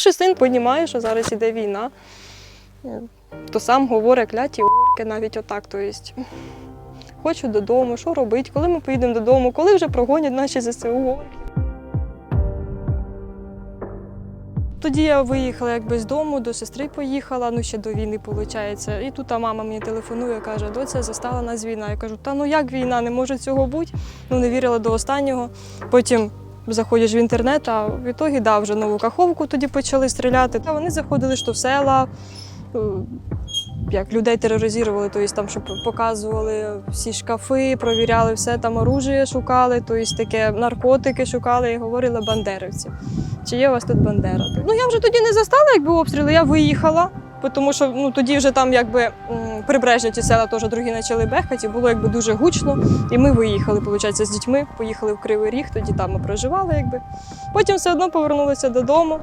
Старший син розуміє, що зараз іде війна. То сам говорить кляті орки, навіть отак. То есть, хочу додому, що робити, коли ми поїдемо додому, коли вже прогонять наші ЗСУ. Тоді я виїхала якби з дому, до сестри поїхала, ну ще до війни, виходить. І тут мама мені телефонує, каже, доця застала нас війна. Я кажу, та ну як війна, не може цього бути. Ну не вірила до останнього. Потім заходиш в інтернет, а в ітогі да, вже нову каховку тоді почали стріляти. Та вони заходили що в села, е, як людей тероризували, тобто там, щоб показували всі шкафи, провіряли все, там оружие шукали, тобто таке наркотики шукали і говорили бандерівці. Чи є у вас тут бандера? Ну я вже тоді не застала, якби обстріли, я виїхала. Тому що ну тоді вже там якби прибережні ті села теж другі почали бехати, і було якби дуже гучно. І ми виїхали, виходить, з дітьми, поїхали в Кривий Ріг, тоді там ми проживали, якби. Потім все одно повернулися додому.